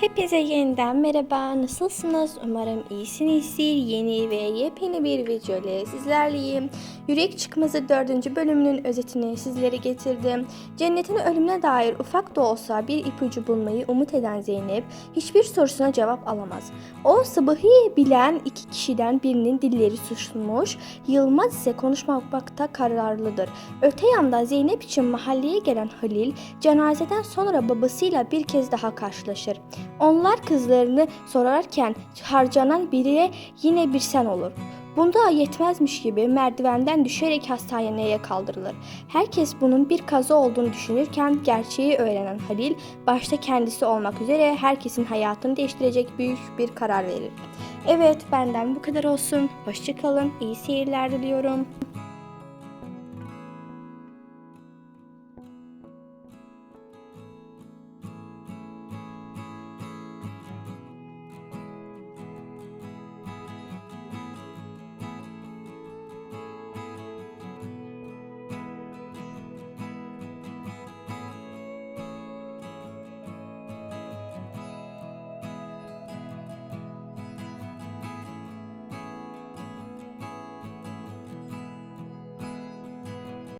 Hepinize yeniden merhaba. Nasılsınız? Umarım iyisinizdir. Yeni ve yepyeni bir video ile sizlerleyim. Yürek Çıkmazı 4. bölümünün özetini sizlere getirdim. Cennetin ölümüne dair ufak da olsa bir ipucu bulmayı umut eden Zeynep hiçbir sorusuna cevap alamaz. O Sıbıhi'yi bilen iki kişiden birinin dilleri suçmuş, Yılmaz ise konuşmakta kararlıdır. Öte yanda Zeynep için mahalleye gelen Halil cenazeden sonra babasıyla bir kez daha karşılaşır. Onlar kızlarını sorarken harcanan biri yine bir sen olur. Bunda yetmezmiş gibi merdivenden düşerek hastaneye kaldırılır. Herkes bunun bir kaza olduğunu düşünürken gerçeği öğrenen Halil başta kendisi olmak üzere herkesin hayatını değiştirecek büyük bir karar verir. Evet benden bu kadar olsun. Hoşçakalın. İyi seyirler diliyorum.